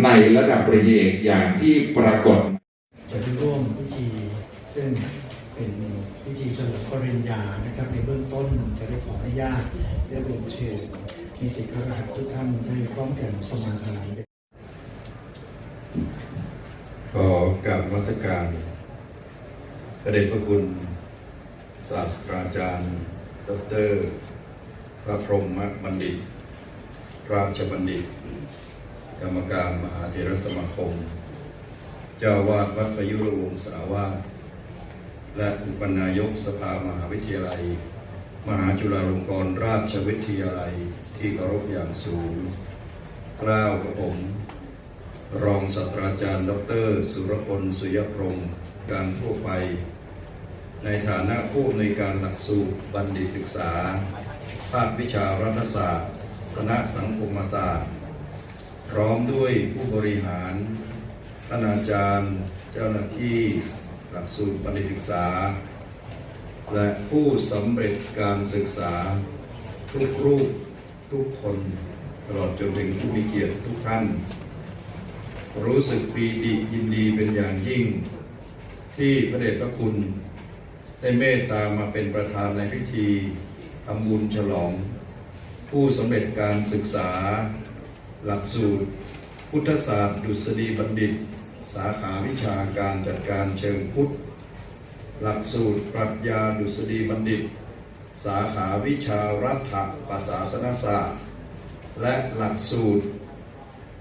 ในระดับปริญญาเอกอย่างที่ปรากฏ จะร่วมพิธีซึ่งเป็นพิธีเฉลิมปริญญานะครับ ในเบื้องต้นจะได้ขออนุญาตได้รวมเชิญมีสิทธิ์ข้าราชการทุกท่านได้พร้อมกันสมาทานขอกาบนมัสการพระเดชพระคุณศาสตราจารย์ ดร พระพรหมบัณฑิต ราชบัณฑิต กรรมการมหาเถรสมาคม เจ้าวาดวัดประยุรวงศาวาสและอุปนายกสภามหาวิทยาลัย มหาจุฬาลงกรณราชวิทยาลัยที่เคารพอย่างสูงกล้าวกับผม รองศาสตราจารย์ ดร สุรพลสุยพรมการทั่วไป ในฐานะผู้ในการหลักสูตรบัณฑิตศึกษา ภาควิชารัฐศาสตร์ คณะสังคมศาสตร์ พร้อมด้วยผู้บริหารท่านอาจารย์ เจ้าหน้าที่หลักสูตรบัณฑิตศึกษา และผู้สำเร็จการศึกษา ทุกรูปทุกคน ตลอดจนถึงผู้มีเกียรติทุกท่าน รู้สึกปีติยินดีเป็นอย่างยิ่ง ที่พระเดชพระคุณ ได้เมตตามาเป็นประธานในพิธีทำบุญฉลอง ผู้สำเร็จการศึกษา หลักสูตร พุทธศาสตร์ ดุษฎีบัณฑิต สาขาวิชาการจัดการเชิงพุทธ หลักสูตร ปรัชญาดุษฎีบัณฑิต สาขาวิชารัฐประศาสนศาสตร์ และหลักสูตร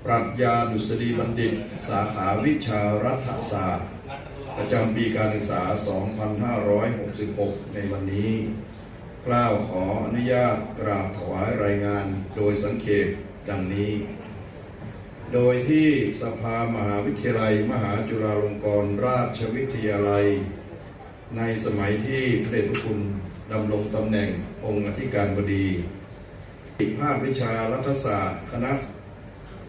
ปรัชญาดุษฎีบัณฑิต สาขาวิชารัฐศาสตร์ ประจำปีการศึกษา 2566 ในวันนี้กล่าวขออนุญาตกราบถวายรายงานโดยสังเขป ดังนี้ โดยที่สภามหาวิทยาลัยมหาจุฬาลงกรณราชวิทยาลัย ในสมัยที่พระเดชพระคุณดำรงตำแหน่งองค์อธิการบดีภาควิชารัฐศาสตร์ คณะ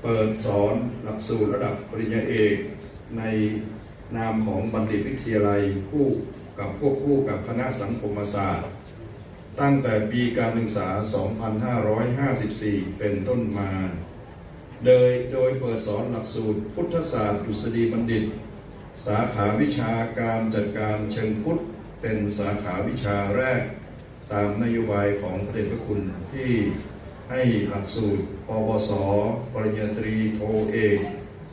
เปิดสอนหลักสูตรระดับปริญญาเอกในนามของบัณฑิตวิทยาลัยคู่กับควบคู่กับคณะสังคมศาสตร์ ตั้งแต่ปีการศึกษา 2554 เป็นต้นมา โดยโดยเปิดสอนหลักสูตรพุทธศาสตร์ดุษฎีบัณฑิต สาขาวิชาการจัดการเชิงพุทธ เป็นสาขาวิชาแรก ตามนโยบายของพระเดชพระคุณที่ให้หลักสูตรปวส ปริญญาตรีโทเอก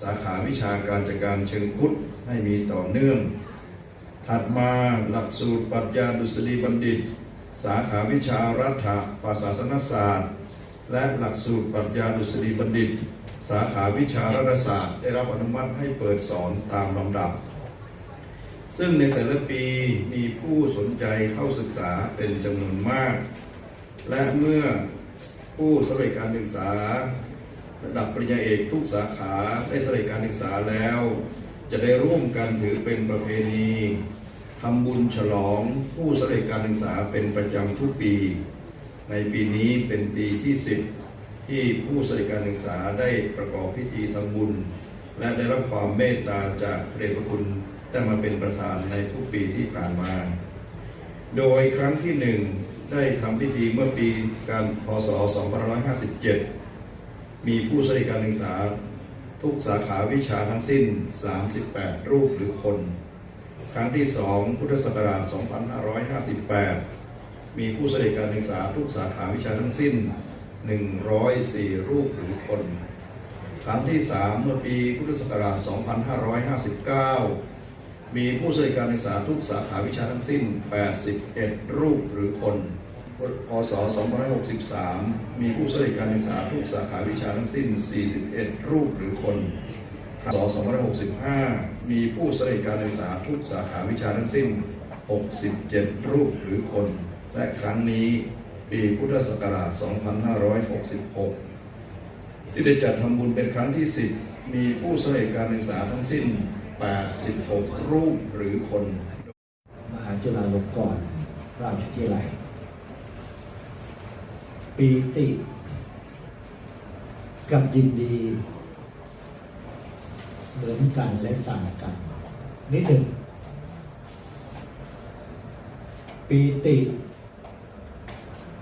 สาขาวิชาการจัดการเชิงพุทธให้มีต่อเนื่อง ถัดมาหลักสูตรปรัชญาดุษฎีบัณฑิต สาขาวิชารัฐประศาสนศาสตร์ และหลักสูตรปรัชญาดุษฎีบัณฑิต สาขาวิชารัฐศาสตร์ ได้รับอนุมัติให้เปิดสอนตามลำดับ ซึ่งในแต่ละปีมีผู้สนใจเข้าศึกษาเป็นจำนวนมาก และเมื่อผู้สำเร็จการศึกษา ระดับปริญญาเอกทุกสาขาได้สำเร็จการศึกษาแล้ว จะได้ร่วมกันถือเป็นประเพณี ทำบุญฉลองผู้สำเร็จการศึกษาเป็นประจำทุกปี ในปีนี้เป็นปีที่ 10 ที่ผู้สำเร็จการศึกษาได้ประกอบพิธีทำบุญ และได้รับความเมตตาจากพระเดชพระคุณได้มาเป็นประธานในทุกปีที่ผ่านมา โดยครั้งที่หนึ่งได้ทำพิธีเมื่อปีการพศ 2557 มีผู้สำเร็จการศึกษาทุกสาขาวิชาทั้งสิ้น 38 รูปหรือคน ครั้งที่2พุทธศักราช 2558 มีผู้สำเร็จการศึกษาทุกสาขาวิชาทั้งสิ้น 104 รูปหรือคน ครั้งที่3เมื่อปีพุทธศักราช 2559 มีผู้สำเร็จการศึกษาทุกสาขาวิชาทั้งสิ้น 81 รูปหรือคนพศ2563 มีผู้สำเร็จการศึกษาทุกสาขาวิชาทั้งสิ้น 41 รูปหรือคน 2565 มีผู้สำเร็จการศึกษาทุกสาขาวิชาทั้งสิ้น 67 รูปหรือคน และครั้งนี้ปีพุทธศักราช 2566 ที่ได้จัดทำบุญเป็นครั้งที่ 10 มีผู้สำเร็จการศึกษาทั้งสิ้น 86 รูปหรือคน มหาจุฬาลงกรณราชวิทยาลัยปีติ กับยินดี เหมือนกันและต่างกัน นิดหนึ่งปีติ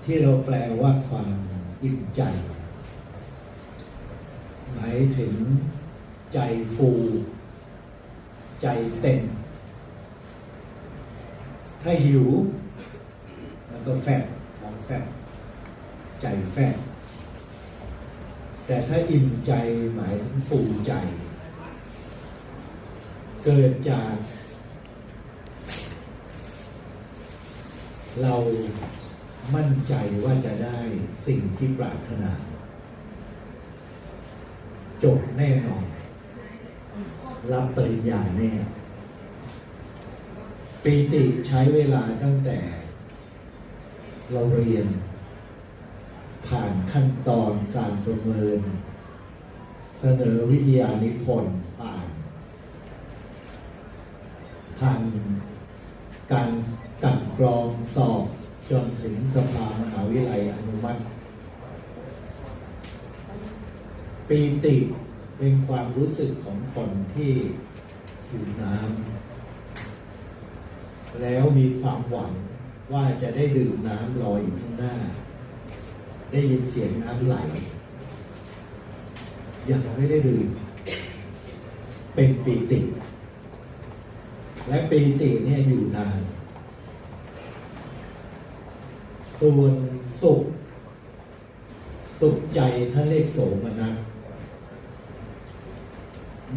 ที่เราแปลว่าความอิ่มใจ หมายถึงใจฟู ใจเต็ม ถ้าหิว แล้วก็แฟบท้องแฟบใจแฟบแต่ถ้าอิ่มใจหมายถึงฟูใจ เกิดจาก เรามั่นใจว่าจะได้สิ่งที่ปรารถนา จบแน่นอน รับปริญญาแน่ปีติใช้เวลาตั้งแต่ เราเรียน ผ่านขั้นตอนการประเมิน เสนอวิทยานิพนธ์ ผ่านการกันกรองสอบจนถึงสภามหาวิทยาลัยอนุมัติปีติเป็นความรู้สึกของคนที่อยู่น้ำแล้วมีความหวังว่าจะได้ดื่มน้ำลอยอยู่ข้างหน้า ได้ยินเสียงน้ำไหลยังไม่ได้ดื่มเป็นปีติ และปีติเนี่ยอยู่นาน ส่วนสุข สุขใจท่านเรียกโสมนัส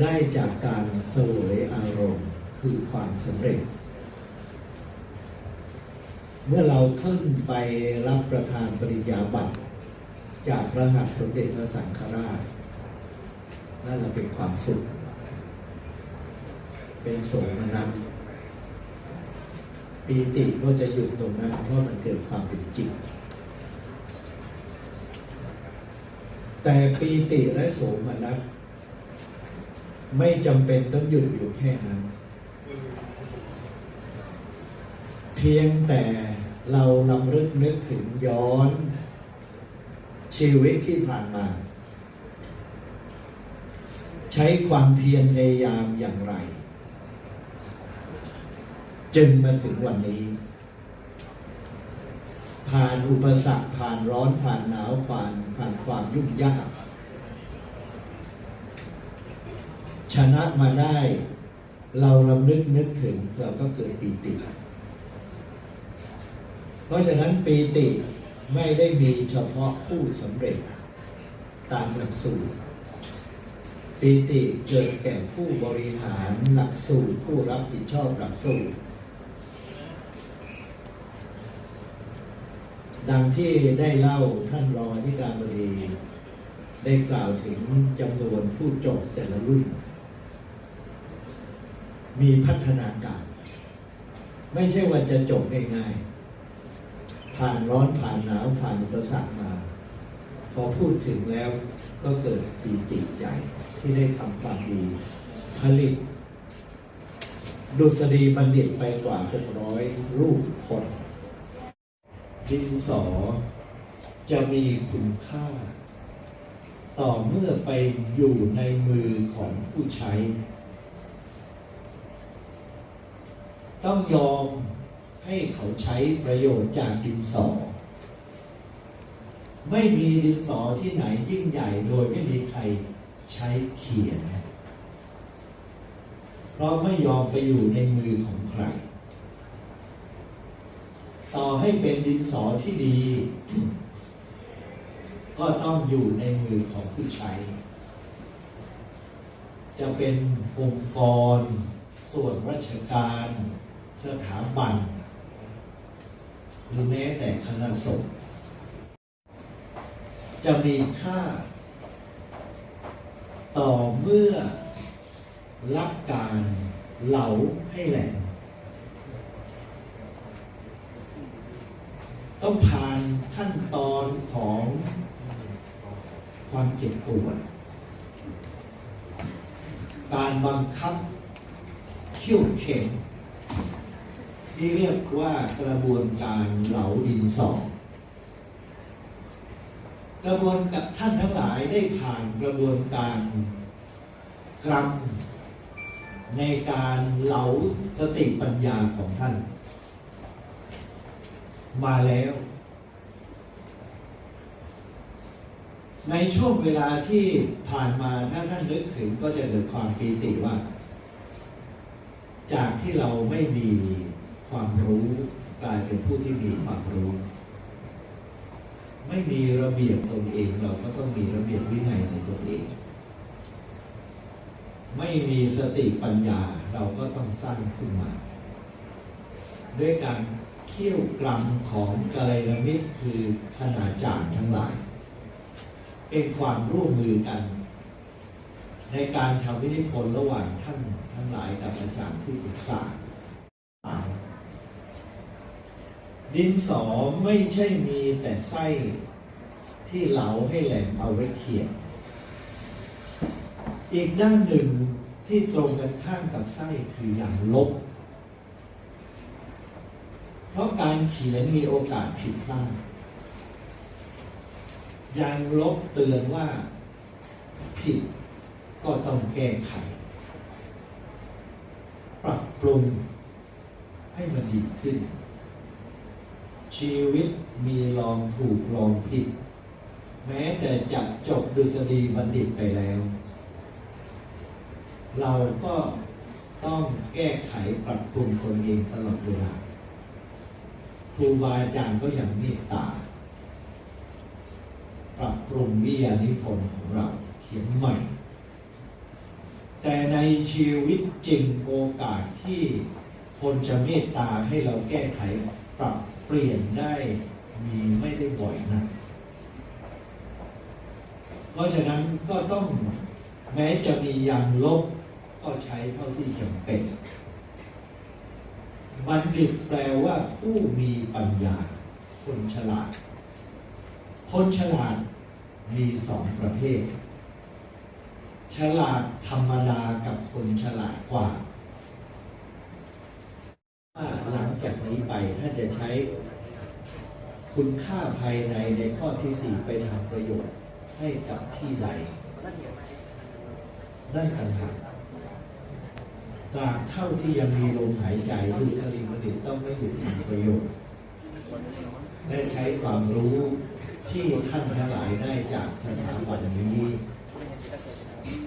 ได้จากการเสวยอารมณ์คือความสำเร็จ เมื่อเราขึ้นไปรับประทานปริญญาบัตร จากพระหัตถ์สมเด็จพระสังฆราชนั่นแหละเป็นความสุข เป็นโสมนัสปีติก็จะหยุดตรงนั้นเพราะมันเกิดความเป็นจริงแต่ปีติและโสมนัสไม่จำเป็นต้องหยุดอยู่แค่นั้น เพียงแต่เราลำลึกนึกถึงย้อนชีวิตที่ผ่านมา ใช้ความเพียรพยายามอย่างไร จึงมาถึงวันนี้ ผ่านอุปสรรคผ่านร้อนผ่านหนาวผ่านผ่านความยุ่งยาก ชนะมาได้ เราลำลึกนึกถึงเราก็เกิดปีติ เพราะฉะนั้นปีติไม่ได้มีเฉพาะผู้สำเร็จ ตามหลักสูตรปีติเกิดแก่ผู้บริหารหลักสูตรผู้รับผิดชอบหลักสูตร ดังที่ได้เล่าท่านรองอธิการบดีได้กล่าวถึงจำนวนผู้จบแต่ละรุ่น มีพัฒนาการ ไม่ใช่ว่าจะจบง่ายๆ ผ่านร้อนผ่านหนาวผ่านอุปสรรคมา พอพูดถึงแล้วก็เกิดปีติใจที่ได้ทำความดี ผลิต ดุษฎีบัณฑิตไปกว่า600รูปคน ดินสอ จะมีคุณค่า ต่อเมื่อไปอยู่ในมือของผู้ใช้ ต้องยอมให้เขาใช้ประโยชน์จากดินสอ ไม่มีดินสอที่ไหนยิ่งใหญ่โดยไม่มีใครใช้เขียน เพราะไม่ยอมไปอยู่ในมือของใคร ต่อให้เป็นดินสอที่ดี ก็ต้องอยู่ในมือของผู้ใช้ จะเป็นองค์กร ส่วนราชการ สถาบัน หรือแม้แต่คณะสงฆ์จะมีค่า ต่อเมื่อรับการเหลาให้แหลม ต้องผ่านขั้นตอนของความเจ็บปวด การบังคับเขี่ยวเข็นที่เรียกว่ากระบวนการเหลาดินสองกระบวนการท่านทั้งหลายได้ผ่านกระบวนการกรรมในการเหลาสติปัญญาของท่าน มาแล้ว ในช่วงเวลาที่ผ่านมาถ้าท่านนึกถึงก็จะเกิดความปีติว่า จากที่เราไม่มีความรู้กลายเป็นผู้ที่มีความรู้ ไม่มีระเบียบตนเองเราก็ต้องมีระเบียบวินัยในตนเอง ไม่มีสติปัญญาเราก็ต้องสร้างขึ้นมา ด้วยการ เขี่ยวกรำของกัลยามิตรคือขนาจารย์ทั้งหลาย เป็นความร่วมมือกัน ในการทำวินิพนธ์ระหว่างท่านทั้งหลายกับอาจารย์ที่ปรึกษาดินสอไม่ใช่มีแต่ไส้ที่เหลาให้แหลมเอาไว้เขียนอีกด้านหนึ่งที่ตรงกันข้ามกับไส้คืออย่างลบ เพราะการเขียนมีโอกาสผิดพลาดย่างลบเตือนว่าผิดก็ต้องแก้ไข ปรับปรุงให้มันดีขึ้น ชีวิตมีลองถูกลองผิด แม้แต่จะจบดุษฎีบัณฑิตไปแล้ว เราก็ต้องแก้ไขปรับปรุงตนเองตลอดเวลา รูบาอาจารย์ก็ย่างเมตตาปรับปรุงวิทยานิพนธ์ของเราเขียนใหม่ แต่ในชีวิตจริงโอกาสที่คนจะเมตตาให้เราแก้ไขปรับเปลี่ยนได้มีไม่ได้บ่อยนะเพราะฉะนั้นก็ต้องแม้จะมียางลบก็ใช้เท่าที่จำเป็น บัณฑิตแปลว่าผู้มีปัญญา คนฉลาด คนฉลาดมีสองประเภท ฉลาดธรรมดากับคนฉลาดกว่าว่า หลังจากนี้ไปถ้าจะใช้ คุณค่าภายในในข้อที่สี่ไปทำประโยชน์ให้กับที่ใดนั่นต่างหาก ตราบเท่าที่ยังมีลมหายใจดุษฎีบัณฑิตต้องไม่หยุดทำประโยชน์และใช้ความรู้ที่ท่านทั้งหลายได้จากสถาบันนี้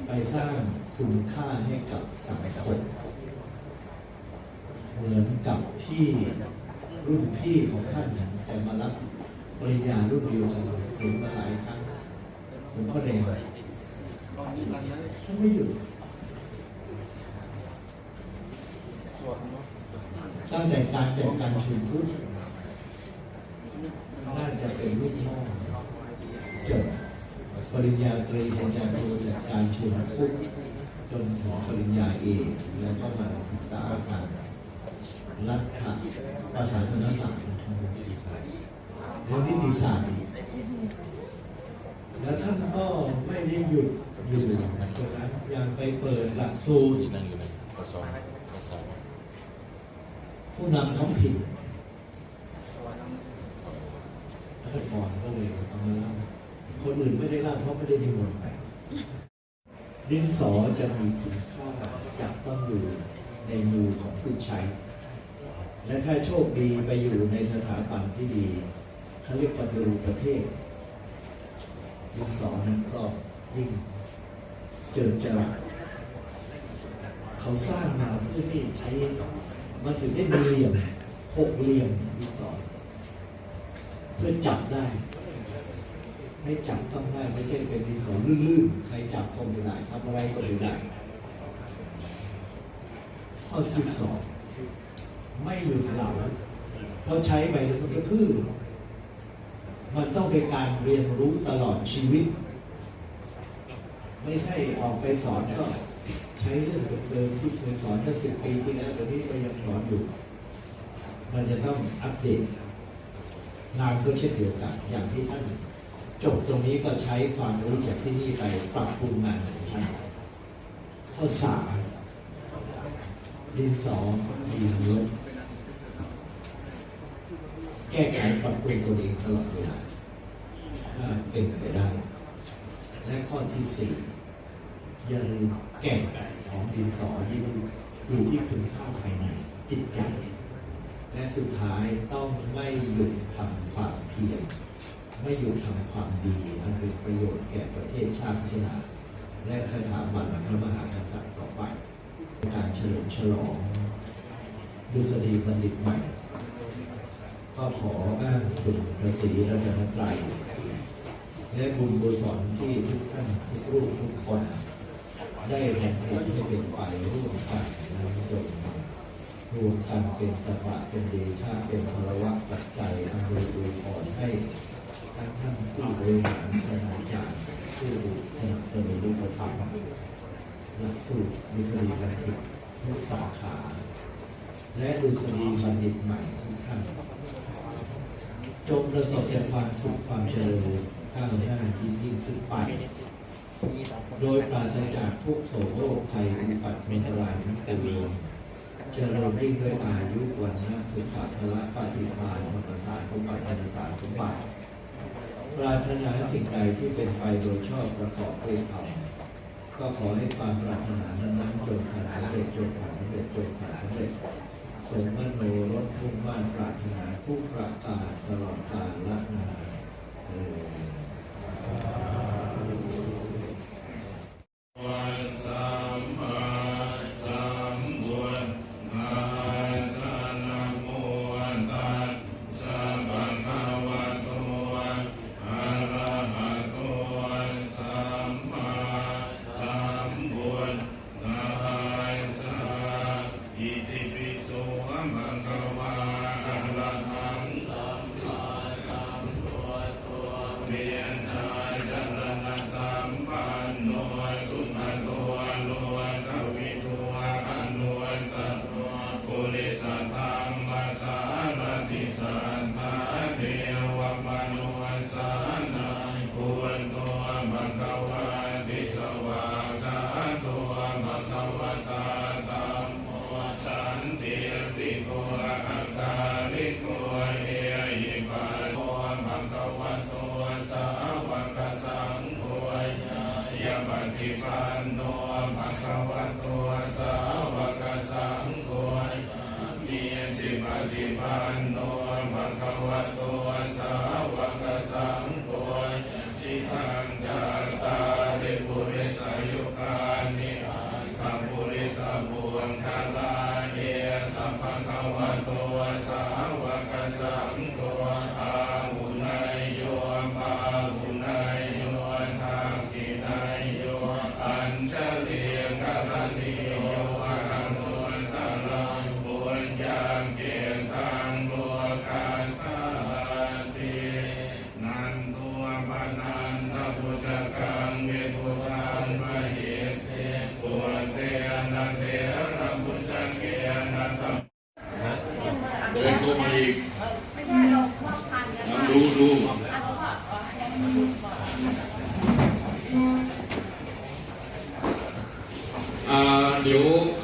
ไปสร้างคุณค่าให้กับสังคมเหมือนกับที่รุ่นพี่ของท่านเนี่ยจะมารับปริญญารุ่นเดียวกันเห็นมาหลายครั้งหลวงพ่อแดงท่านไม่หยุด ตั้งแต่การจัดการชุมพุทธน่าจะเป็นลูกพ่อจบปริญญาตรีปริญญาโทจากการชุมพุทธจนถึงปริญญาเอกแล้วก็มาศึกษาทางรัฐประศาสนศาสตร์แล้วนิติศาสตร์แล้วท่านก็ไม่ได้หยุดอยู่ตรงนั้นยังไปเปิดหลักสูตร ผู้นำท้องถิ่นแล้วก็ก่อนก็เลยเอามาเล่าคนอื่นไม่ได้เล่าเพราะไม่ได้นิมนต์ไปดินสอจะมีคุณค่าจะต้องอยู่ในมือของผู้ใช้ และถ้าโชคดีไปอยู่ในสถาบันที่ดีเขาเรียกปฏิรูปประเทศดินสอนั้นก็ยิ่งเจิดจรัสเขาสร้างมาเพื่อที่ใช้ มันถึงได้มีเหลี่ยมหกเหลี่ยมที่สองเพื่อจับได้ให้จับต้องได้ไม่ใช่เป็นดินสอลื่นๆใครจับก็ไม่ได้ทำอะไรก็ไม่ได้ข้อที่สองไม่หยุดเหลาเพราะใช้ไปแล้วมันก็ทื่อมันต้องเป็นการเรียนรู้ตลอดชีวิต ไม่ใช่ออกไปสอนก็ ใช้เรื่องเดิมที่เคยสอนเมื่อสิบปีที่แล้วตอนนี้ก็ยังสอนอยู่มันจะต้องอัปเดตงานก็เช่นเดียวกันอย่างที่ท่านจบตรงนี้ก็ใช้ความรู้จากที่นี่ไปปรับปรุงงานของท่านข้อสามดินสอดีลบแก้ไขปรับปรุงตัวเองตลอดเวลาถ้าเป็นไปได้ และข้อที่สี่อย่าลืมแก่นข ของดินสอที่อยู่ที่คุณค่าภายในจิตใจ และสุดท้ายต้องไม่หยุดทำความเพียรไม่หยุดทำความดีอันเป็นประโยชน์แก่ประเทศชาติศาสนาและสถาบันพระมหากษัตริย์ต่อไป การเฉลิมฉลองดุษฎีบัณฑิตใหม่ ก็ขออ้างคุณพระศรีรัตนตรัยและบุญบุญสอนที่ทุกท่านทุกรูปทุกคน ได้แห่งผลให้เป็นไปร่วมกันนั้นจงรวมกันเป็นตบะเป็นเดชาเป็นพลวะปัจจัยอำนวยอวยพรให้ทั้งท่านผู้บริหารคณาจารย์ผู้สนับสนุนรูปธรรมหลักสูตรมิตรีบัณฑิตทุกสาขา และดุษฎีบัณฑิตใหม่ทุกท่านจงประสบแต่ความสุขความเจริญก้าวหน้ายิ่งยิ่งขึ้นไป โดยปราศจากทุกโศกโรคภัยอุบัติมีทลายทั้งปวงเจริญยิ่งด้วยอายุวันนะสุขภาละปฏิภาณมรสารสมบัติธนสารสมบัติปราถนาสิ่งใดที่เป็นไปโดยชอบประกอบด้วยธรรมก็ขอให้ความปรารถนานั้นจงสำเร็จจงสำเร็จจงสำเร็จสมมโนรถพุ่งบ้านปรารถนาผู้ประกาศตลอดกาลละนาเออ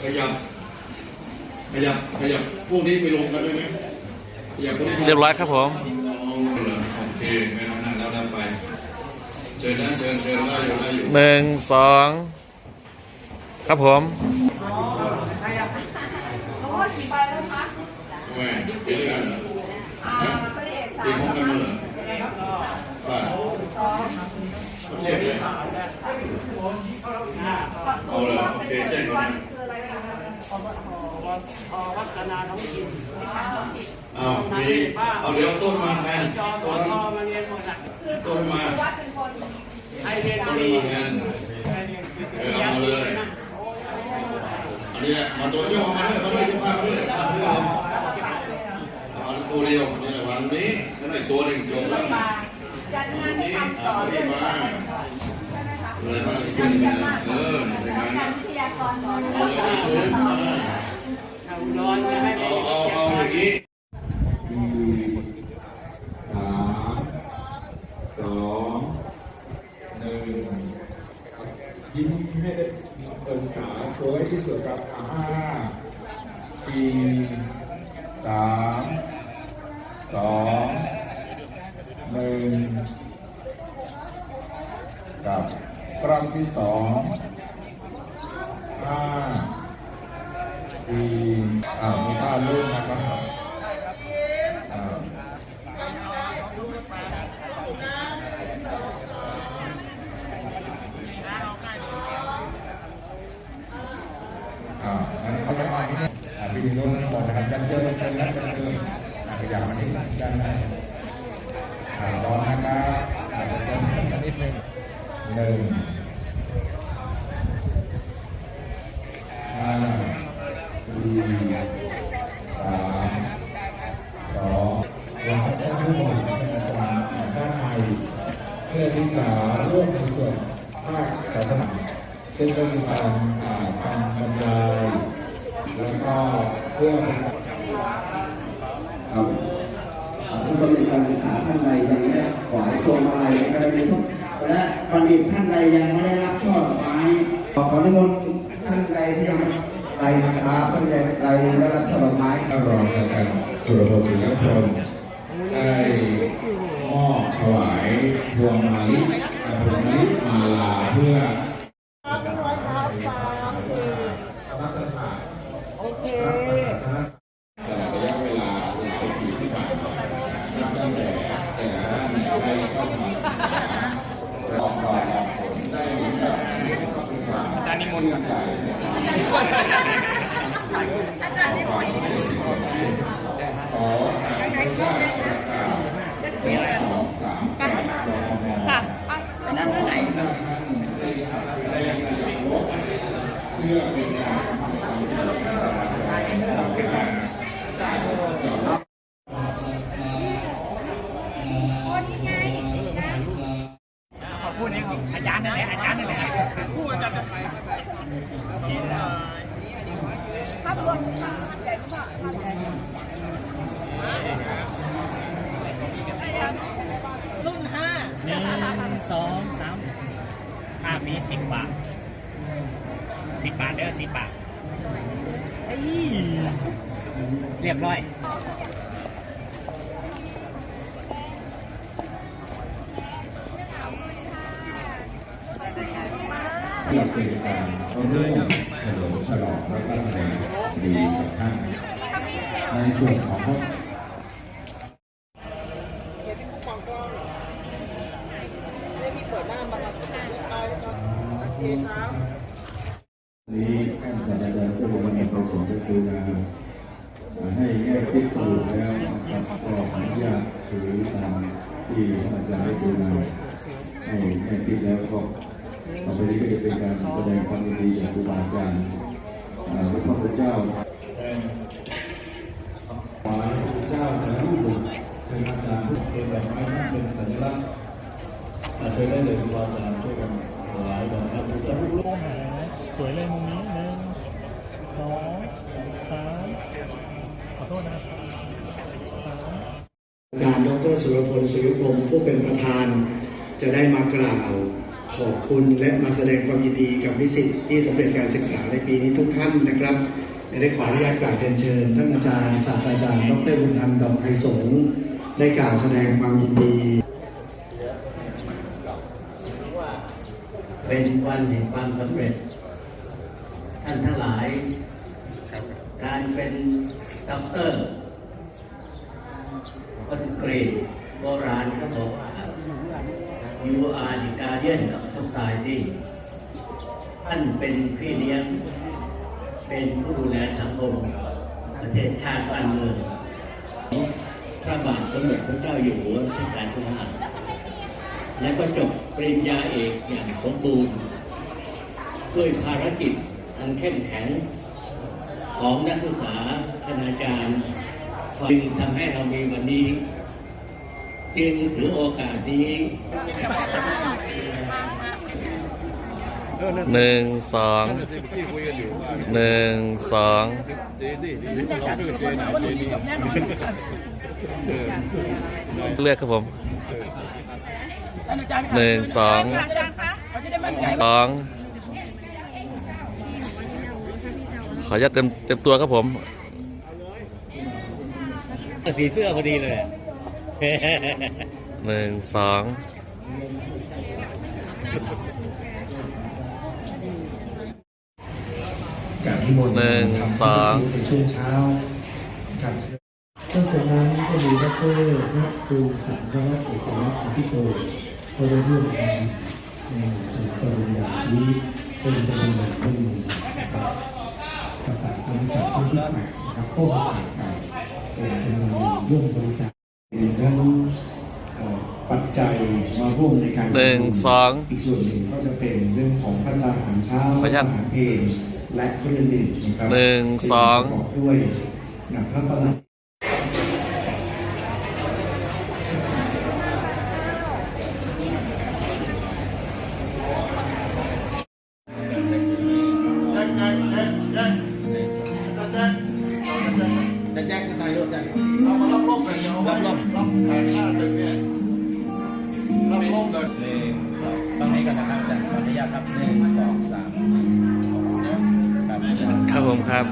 ขยับ ขยับ ขยับ พวกนี้ไปลงกันได้ไหมขยับพวกนี้เรียบร้อยครับผมโอเคไม่ต้องนั่งแล้วนั่งไป เชิญนะเชิญเชิญได้อยู่ได้อยู่หนึ่งสองครับผมโอ้ยกี่ใบแล้วคะทำไมเดี๋ยวด้วยกันเหรออ่าพระเอกสาตีมพร้อมกันเหรอว่าสองเรียกเลยเอาเลยโอเคแจ้งก่อนนะคืออะไรนะคะ วัฒนาท้องถิ่นเอามีเอาเดี๋ยวต้นมาแทนจอต้อนมาเรียนหมดอะต้นมาวัดเป็นคนไอเรียนต้นดีมาแทนเออเอาเลยอันนี้มาตัวโยกมาเลยมาเลยมาเลยมาเลยเอาตัวเดียวนี่แหละวันนี้แล้วอีกตัวหนึ่งโยกแล้วมาจัดงานให้ทำต่อเรื่องใช่ไหมคะเลยมาอีกตัวหนึ่งเออในงานการวิทยากรสอนเอเลยเอาเลยเอานอนไม่ให้ไป เอาเอาเอาอย่างนี้สามสองหนึ่ง ยิ้มให้ได้เป็นสาวสวยที่สุดครับอ่าห้าสี่สามสองหนึ่งกับครั้งที่สองห้าสี่อ่ามีท่าลูกนะครับอ่า อ่างั้นเขาจะมาที่นี่อ่าพิธีนู้นบอกนะครับยันเจอยันเจอยันเจอยันเจออ่าขยับมานิดด้านในรอนนะครับอ่าเจอกันนิดนึงหนึ่งห้าสี่สามสองเราจะได้ผู้บริหารด้านในเพื่อที่จะร่วมในส่วนภาคศาสนาซึ่งก็มีการอ่าทำบรรยายแล้วก็เพื่อครับผู้สำเร็จการศึกษาท่านใดยังไม่ได้ขอให้ตัวมาลัยในกรณีทุกและบัณฑิตท่านใดยังไม่ได้รับช่อดอกไม้ขออนิมนต์ท่านใดที่ยังใดนะครับท่านใดใดได้รับช่อดอกไม้ท่านรอสตราจารสุรพลศิลปพรหมได้มอบถวายพวงมาลิอ่าพวงมาลิมาลาเพื่อรัฐศาสตร์ โอเค แต่ระยะเวลาหลายปีที่ผ่านมานับตั้งแต่แต่ละท่านได้เข้ามาลองก่อนลองผลได้เหมือนกับความอาจารย์นิมนต์กันใจอาจารย์นิมนต์ขอทางพระราชประกาศสองสามแปดรม ค่ะไปนั่งข้างไหน ท่านได้ได้ได้ลบเพื่อเป็นการทำความเข้าใจเป็นการยอมรับ ขอพูดนี้ของอารย์นั่นแหละอาจารย์นั่นแหละพูดอาจารย์ภาพรวมภาพใหญ่มากภาพใหญ่รุ่นห้าหนึ่งสองสามภาพนี้สิบบาทสิบบาทเด้อสิบบาทเรียบร้อย เป็นการร่วมเฉลิมฉลองและก็แสดงดีกับท่านในส่วนของพวกนี้ท่านศาสตราจารย์ผู้บริหารประสงค์ก็คือให้แยกพิสูจน์แล้วนะครับก็ขออนุญาตถือตามที่อาจารย์ได้ดูมาให้แยกพิแล้วก็ ต่อไปนี้ก็จะเป็นการแสดงความยินดีจากครูบาอาจารย์พระพุทธเจ้าขวาพระพุทธเจ้าแต่ละรูปเป็นอาจารย์ทุกเป็นแบบไม้นั่นเป็นสัญลักษณ์อาจจะได้เลยครูบาอาจารย์ช่วยกันถวายดอกพระพุทธรูปสวยเลยมุมนี้หนึ่งสองสามขอโทษนะอาจารย์ดรสุรพลสุริพงศ์ผู้เป็นประธานจะได้มากล่าว ขอบคุณและมาแสดงความยินดีกับนิสิตที่สำเร็จการศึกษาในปีนี้ทุกท่านนะครับได้ขออนุญาตกราบเรียนเชิญท่านอาจารย์ศาสตราจารย์ดรบุญธรรมดอกไทสงได้กล่าวแสดงความยินดี เป็นวันแห่งความสำเร็จ ท่านทั้งหลาย การเป็นด็อกเตอร์คนกรีกโบราณเขาบอกว่า you are the guardian of society ท่านเป็นพี่เลี้ยง เป็นผู้ดูแลสังคมประเทศชาติบ้านเมืองพระบาทสมเด็จพระเจ้าอยู่หัวรัชกาลที่ห้าและก็จบปริญญาเอกอย่างสมบูรณ์ ด้วยภารกิจอันเข้มแข็งของนักศึกษาคณาจารย์จึงทำให้เรามีวันนี้ จึงถือโอกาสนี้ หนึ่งสองหนึ่งสองเลือกครับผมหนึ่งสองอาจารย์คะเขาจะได้มั่นใจสองขออนุญาตเต็มเต็มตัวครับผมสีเสื้อพอดีเลยหนึ่งสอง หนึ่งสองช่วงเช้าครับตั้งแต่นี้ก็มีดรนักครูสังวัฒน์เอกลักษณ์พิโตก็ได้ร่วมกานในต่วนปริญญานี้เป็นปริญญาที่มีกระสานาริษัทผู้พิพากษาครับก็ผ่านไปเป็นการวนร่วมบริษัททั้งปัจจัยมาร่วมในการหนึ่งสองอีกส่วนหนึ่งก็จะเป็นเรื่องของพัฒนาอาหารเช้าอาหารเพล และครื่องดื่มนะครับหนึ่งสองปรกด้วยนะพระประหลัด ครับ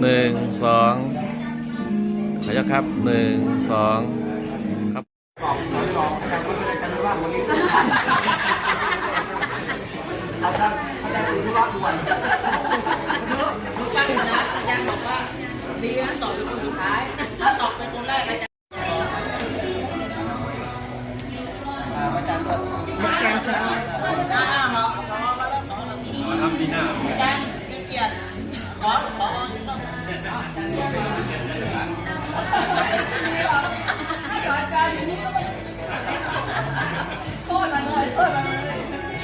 หนึ่งสองขยักครับหนึ่งสองครับ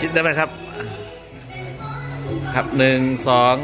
ชิดได้ไหมครับ ครับหนึ่งสอง